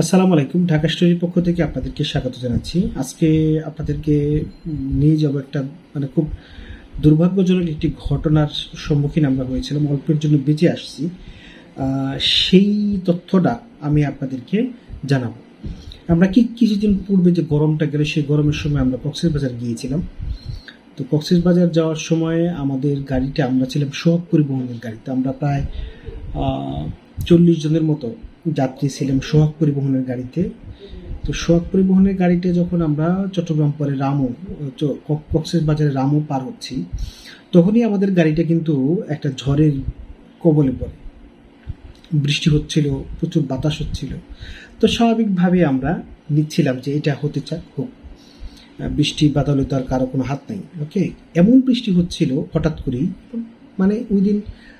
আসসালামু আলাইকুম, ঢাকা স্টোরির পক্ষ থেকে আপনাদেরকে স্বাগত জানাচ্ছি। আজকে আপনাদেরকে নিয়ে যাব একটা মানে খুব দুর্ভাগ্যজনক একটি ঘটনার সম্মুখীন আমরা হয়েছিলাম, অল্পের জন্য বেঁচে আসছি। সেই তথ্যটা আমি আপনাদেরকে জানাব। আমরা কি কিছুদিন পূর্বে যে গরমটা গেলে, সেই গরমের সময় আমরা কক্সেস বাজার গিয়েছিলাম। তো কক্সেস বাজার যাওয়ার সময় আমাদের গাড়িটা আমরা ছিলাম সোহাগ পরিবহনের গাড়িতে। আমরা প্রায় চল্লিশ জনের মতো যাত্রী ছিলাম সোহাগ পরিবহনের গাড়িতে। তো সোহাগ পরিবহনের গাড়িতে যখন আমরা চট্টগ্রাম পরে রামু চ- ক- কক্সেস বাজারে রামু পার হচ্ছি তখনই আমাদের গাড়িটা কিন্তু একটা ঝড়ের কবলে পড়ে। বৃষ্টি হচ্ছিল প্রচুর বাতাস হচ্ছিল। তো স্বাভাবিকভাবে আমরা নিচ্ছিলাম যে এটা হতে চায় হোক। বৃষ্টি বাদলে তো আর কারও কোনো হাত নাই ওকে এমন বৃষ্টি হচ্ছিল হঠাৎ করেই মানে ওই দিন আহ,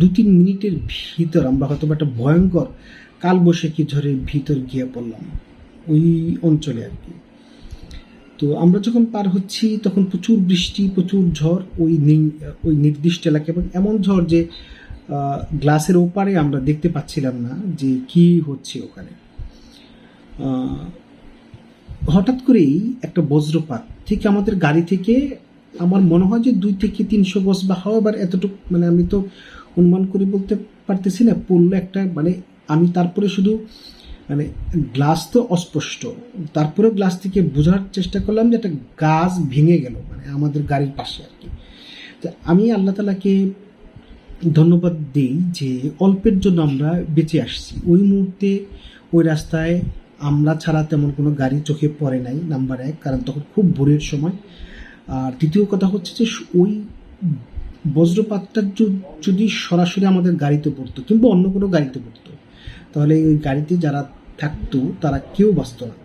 দু তিন মিনিটের ভিতর আমরা হয়তো একটা ভয়ঙ্কর কালবৈশাখী ঝড়ের ভিতর গিয়ে পড়লাম, ওই অঞ্চলে আর কি। তো আমরা যখন পার হচ্ছি, তখন প্রচুর বৃষ্টি, প্রচুর ঝড়, ওই ওই নির্দিষ্ট এলাকা এবং এমন ঝড় যে গ্লাসের ওপারে আমরা দেখতে পাচ্ছিলাম না যে কি হচ্ছে ওখানে। হঠাৎ করেই একটা বজ্রপাত, ঠিক আমাদের গাড়ি থেকে আমার মনে হয় যে দুই থেকে তিনশো গজ বা হাওয়াবার এতটুকু মানে আমি তো অনুমান করে বলতে পারতেছি না, পড়ল একটা মানে আমি তারপরে শুধু মানে গ্লাস তো অস্পষ্ট। তারপরে গ্লাস থেকে বোঝার চেষ্টা করলাম যে একটা গাছ ভেঙে গেল মানে আমাদের গাড়ির পাশে আর কি। তো আমি আল্লাহ তালাকে ধন্যবাদ দিই যে অল্পের জন্য আমরা বেঁচে আসছি। ওই মুহূর্তে, ওই রাস্তায় আমরা ছাড়া তেমন কোনো গাড়ি চোখে পড়ে নাই, নাম্বার এক, কারণ তখন খুব ভোরের সময়। আর দ্বিতীয় কথা হচ্ছে যে ওই বজ্রপাতটা যদি সরাসরি আমাদের গাড়িতে পড়তো কিংবা অন্য কোনো গাড়িতে পড়তো, তাহলে ওই গাড়িতে যারা থাকতো তারা কেউ বাঁচত না।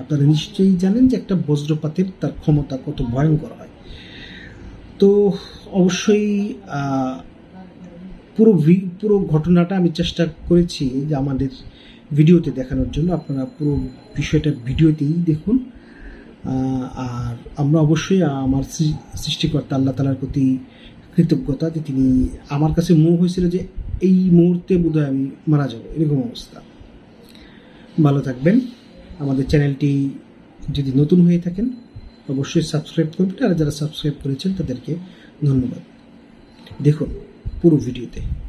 আপনারা নিশ্চয়ই জানেন যে একটা বজ্রপাতের তার ক্ষমতা কত ভয়ঙ্কর হয়। তো অবশ্যই পুরো পুরো ঘটনাটা আমি চেষ্টা করেছি যে আমাদের ভিডিওতে দেখানোর জন্য। আপনারা পুরো বিষয়টা ভিডিওতেই দেখুন। আর আমরা অবশ্যই আমার সৃষ্টিকর্তা আল্লাহ তালার প্রতি কৃতজ্ঞতা যে তিনি আমার কাছে মনে হয়েছিল যে এই মুহূর্তে বোধহয় আমি মারা যাব, এরকম অবস্থা। ভালো থাকবেন। আমাদের চ্যানেলটি যদি নতুন হয়ে থাকেন, অবশ্যই সাবস্ক্রাইব করবেন। আর যারা সাবস্ক্রাইব করেছেন, তাদেরকে ধন্যবাদ। দেখুন পুরো ভিডিওতে।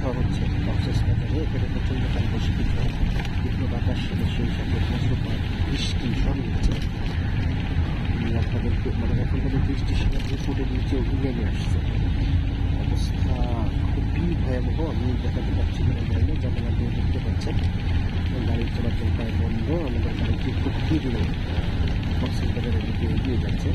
ঝড় হচ্ছে। কক্সেস বাজারে এখানে প্রচণ্ড কালবৈশাখী ঝড় তীব্র বাতাস ছিল সেই সাথে বজ্রপাত বৃষ্টি সব হচ্ছে। আপনাদেরকে মানে এখন তাদের বৃষ্টির সাথে রিপোর্টের নিচে নেমে আসছে। অবস্থা খুবই ভয়াবহ। আমি দেখাতে পারছি না জানি যেমন আপনি দেখতে পাচ্ছেন। গাড়ির চলাচল প্রায় বন্ধ। আমাদের গাড়িটি খুব তীব্র কক্সবাজারের দিকে এগিয়ে যাচ্ছে।